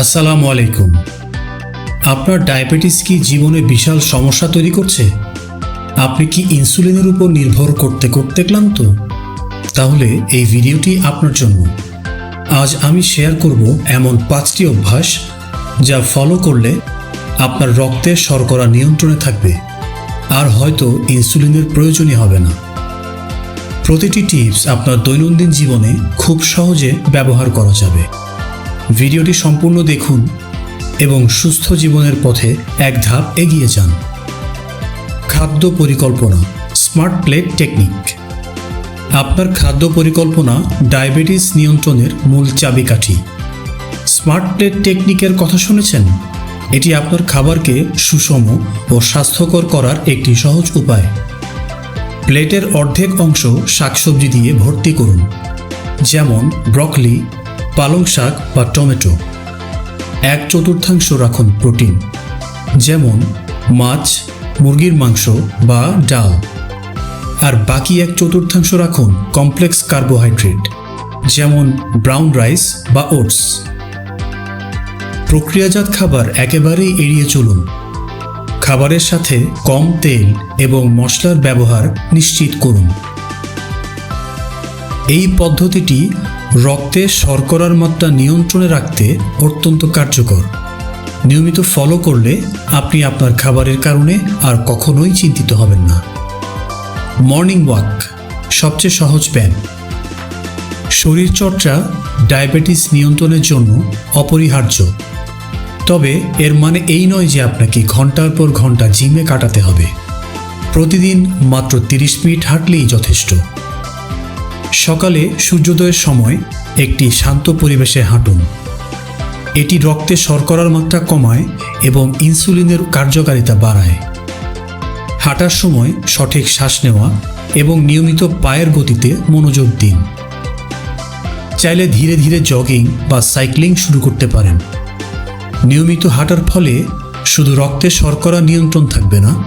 আসসালামু আলাইকুম। আপনার ডায়াবেটিস কি জীবনে বিশাল সমস্যা তৈরি করছে? আপনি কি ইনসুলিনের উপর নির্ভর করতে করতে ক্লান্ত? তাহলে এই ভিডিওটি আপনার জন্য। আজ আমি শেয়ার করব এমন পাঁচটি অভ্যাস যা ফলো করলে আপনার রক্তে শর্করা নিয়ন্ত্রণে থাকবে আর হয়তো ইনসুলিনের প্রয়োজনই হবে না। প্রতিটি টিপস আপনার দৈনন্দিন জীবনে খুব সহজে ব্যবহার করা যাবে। ভিডিওটি সম্পূর্ণ দেখুন এবং সুস্থ জীবনের পথে এক ধাপ এগিয়ে যান। খাদ্য পরিকল্পনা, স্মার্ট প্লেট টেকনিক। আপনার খাদ্য পরিকল্পনা ডায়াবেটিস নিয়ন্ত্রণের মূল চাবিকাঠি। স্মার্ট প্লেট টেকনিকের কথা শুনেছেন? এটি আপনার খাবারকে সুষম ও স্বাস্থ্যকর করার একটি সহজ উপায়। প্লেটের অর্ধেক অংশ শাকসবজি দিয়ে ভর্তি করুন, যেমন ব্রকলি পালং শাক বা টমেটো। এক চতুর্থাংশ রাখুন প্রোটিন, যেমন মাছ, মুরগির মাংস বা ডাল। আর বাকি এক চতুর্থাংশ রাখুন কমপ্লেক্স কার্বোহাইড্রেট, যেমন ব্রাউন রাইস বা ওটস। প্রক্রিয়াজাত খাবার একেবারেই এড়িয়ে চলুন। খাবারের সাথে কম তেল এবং মশলার ব্যবহার নিশ্চিত করুন। এই পদ্ধতিটি রক্তে শর্করার মাত্রা নিয়ন্ত্রণে রাখতে অত্যন্ত কার্যকর। নিয়মিত ফলো করলে আপনি আপনার খাবারের কারণে আর কখনোই চিন্তিত হবেন না। মর্নিং ওয়াক সবচেয়ে সহজ ব্যায়াম। শরীরচর্চা ডায়াবেটিস নিয়ন্ত্রণের জন্য অপরিহার্য। তবে এর মানে এই নয় যে আপনাকে ঘণ্টার পর ঘণ্টা জিমে কাটাতে হবে। প্রতিদিন মাত্র তিরিশ মিনিট হাঁটলেই যথেষ্ট। সকালে সূর্যোদয়ের সময় একটি শান্ত পরিবেশে হাঁটুন। এটি রক্তে শর্করার মাত্রা কমায় এবং ইনসুলিনের কার্যকারিতা বাড়ায়। হাঁটার সময় সঠিক শ্বাস নেওয়া এবং নিয়মিত পায়ের গতিতে মনোযোগ দিন। চাইলে ধীরে ধীরে জগিং বা সাইক্লিং শুরু করতে পারেন। নিয়মিত হাঁটার ফলে শুধু রক্তে শর্করা নিয়ন্ত্রণ থাকবে না,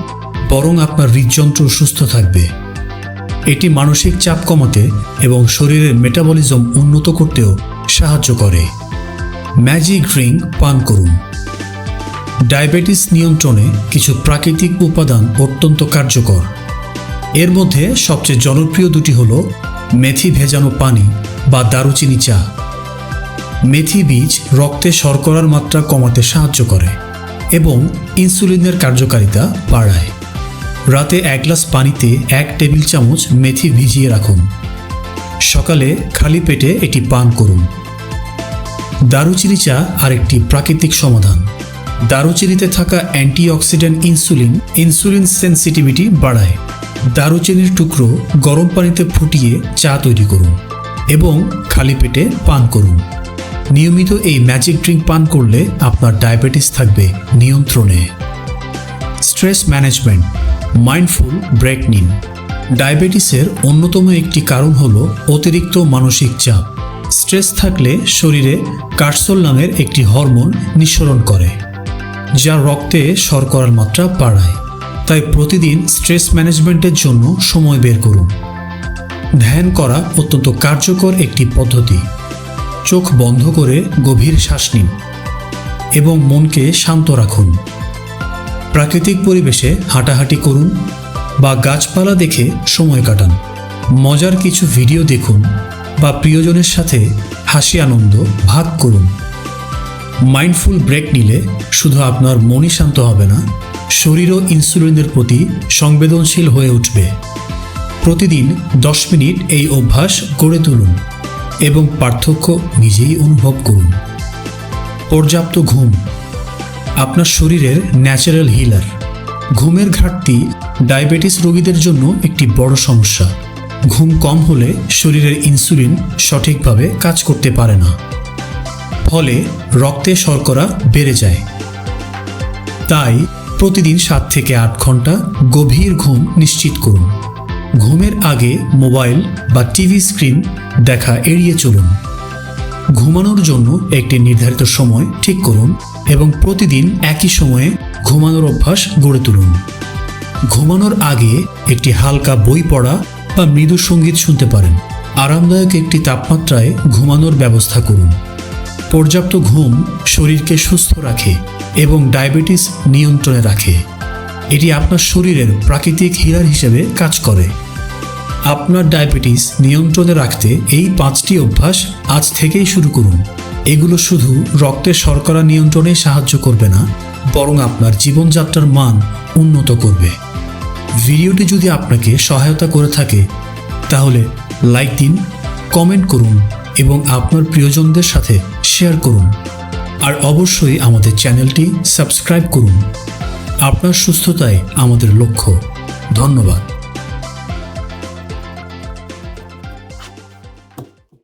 বরং আপনার হৃদযন্ত্র সুস্থ থাকবে। এটি মানসিক চাপ কমাতে এবং শরীরের মেটাবলিজম উন্নত করতেও সাহায্য করে। ম্যাজিক ড্রিঙ্ক পান করুন। ডায়াবেটিস নিয়ন্ত্রণে কিছু প্রাকৃতিক উপাদান অত্যন্ত কার্যকর। এর মধ্যে সবচেয়ে জনপ্রিয় দুটি হল মেথি ভেজানো পানি বা দারুচিনি চা। মেথি বীজ রক্তে শর্করার মাত্রা কমাতে সাহায্য করে এবং ইনসুলিনের কার্যকারিতা বাড়ায়। রাতে এক গ্লাস পানিতে এক টেবিল চামচ মেথি ভিজিয়ে রাখুন। সকালে খালি পেটে এটি পান করুন। দারুচিনি চা আরেকটি প্রাকৃতিক সমাধান। দারুচিনিতে থাকা অ্যান্টিঅক্সিডেন্ট ইনসুলিন ইনসুলিন সেন্সিটিভিটি বাড়ায়। দারুচিনির টুকরো গরম পানিতে ফুটিয়ে চা তৈরি করুন এবং খালি পেটে পান করুন। নিয়মিত এই ম্যাজিক ড্রিঙ্ক পান করলে আপনার ডায়াবেটিস থাকবে নিয়ন্ত্রণে। স্ট্রেস ম্যানেজমেন্ট মাইন্ডফুল ব্রেক নিন। ডায়াবেটিসের অন্যতম একটি কারণ হল অতিরিক্ত মানসিক চাপ। স্ট্রেস থাকলে শরীরে কার্সল নামের একটি হরমোন নিঃসরণ করে, যা রক্তে শর্করার মাত্রা বাড়ায়। তাই প্রতিদিন স্ট্রেস ম্যানেজমেন্টের জন্য সময় বের করুন। ধ্যান করা অত্যন্ত কার্যকর একটি পদ্ধতি। চোখ বন্ধ করে গভীর শ্বাস নিন এবং মনকে শান্ত রাখুন। প্রাকৃতিক পরিবেশে হাঁটাহাঁটি করুন বা গাছপালা দেখে সময় কাটান। মজার কিছু ভিডিও দেখুন বা প্রিয়জনের সাথে হাসি আনন্দ ভাগ করুন। মাইন্ডফুল ব্রেক নিলে শুধু আপনার মনই শান্ত হবে না শরীরও ইনসুলিনের প্রতি সংবেদনশীল হয়ে উঠবে। প্রতিদিন দশ মিনিট এই অভ্যাস গড়ে তুলুন এবং পার্থক্য নিজেই অনুভব করুন। পর্যাপ্ত ঘুম আপনার শরীরের ন্যাচারাল হিলার। ঘুমের ঘাটতি ডায়াবেটিস রোগীদের জন্য একটি বড় সমস্যা। ঘুম কম হলে শরীরের ইনসুলিন সঠিকভাবে কাজ করতে পারে না। ফলে রক্তে শর্করা বেড়ে যায়। তাই প্রতিদিন সাত থেকে আট ঘণ্টা গভীর ঘুম নিশ্চিত করুন। ঘুমের আগে মোবাইল বা টিভি স্ক্রিন দেখা এড়িয়ে চলুন। ঘুমানোর জন্য একটি নির্ধারিত সময় ঠিক করুন। এবং প্রতিদিন একই সময়ে ঘুমানোর অভ্যাস গড়ে তুলুন। ঘুমানোর আগে একটি হালকা বই পড়া বা মৃদু সংগীত শুনতে পারেন। আরামদায়ক একটি তাপমাত্রায় ঘুমানোর ব্যবস্থা করুন। পর্যাপ্ত ঘুম শরীরকে সুস্থ রাখে এবং ডায়াবেটিস নিয়ন্ত্রণে রাখে। এটি আপনার শরীরের প্রাকৃতিক হিলার হিসেবে কাজ করে। আপনার ডায়াবেটিস নিয়ন্ত্রণে রাখতে এই পাঁচটি অভ্যাস আজ থেকেই শুরু করুন। এগুলো শুধু রক্তের শর্করা নিয়ন্ত্রণে সাহায্য করবে না, বরং আপনার জীবনযাত্রার মান উন্নত করবে। ভিডিওটি যদি আপনাকে সহায়তা করে থাকে, তাহলে লাইক দিন, কমেন্ট করুন এবং আপনার প্রিয়জনদের সাথে শেয়ার করুন। আর অবশ্যই আমাদের চ্যানেলটি সাবস্ক্রাইব করুন। আপনার সুস্থতাই আমাদের লক্ষ্য। ধন্যবাদ।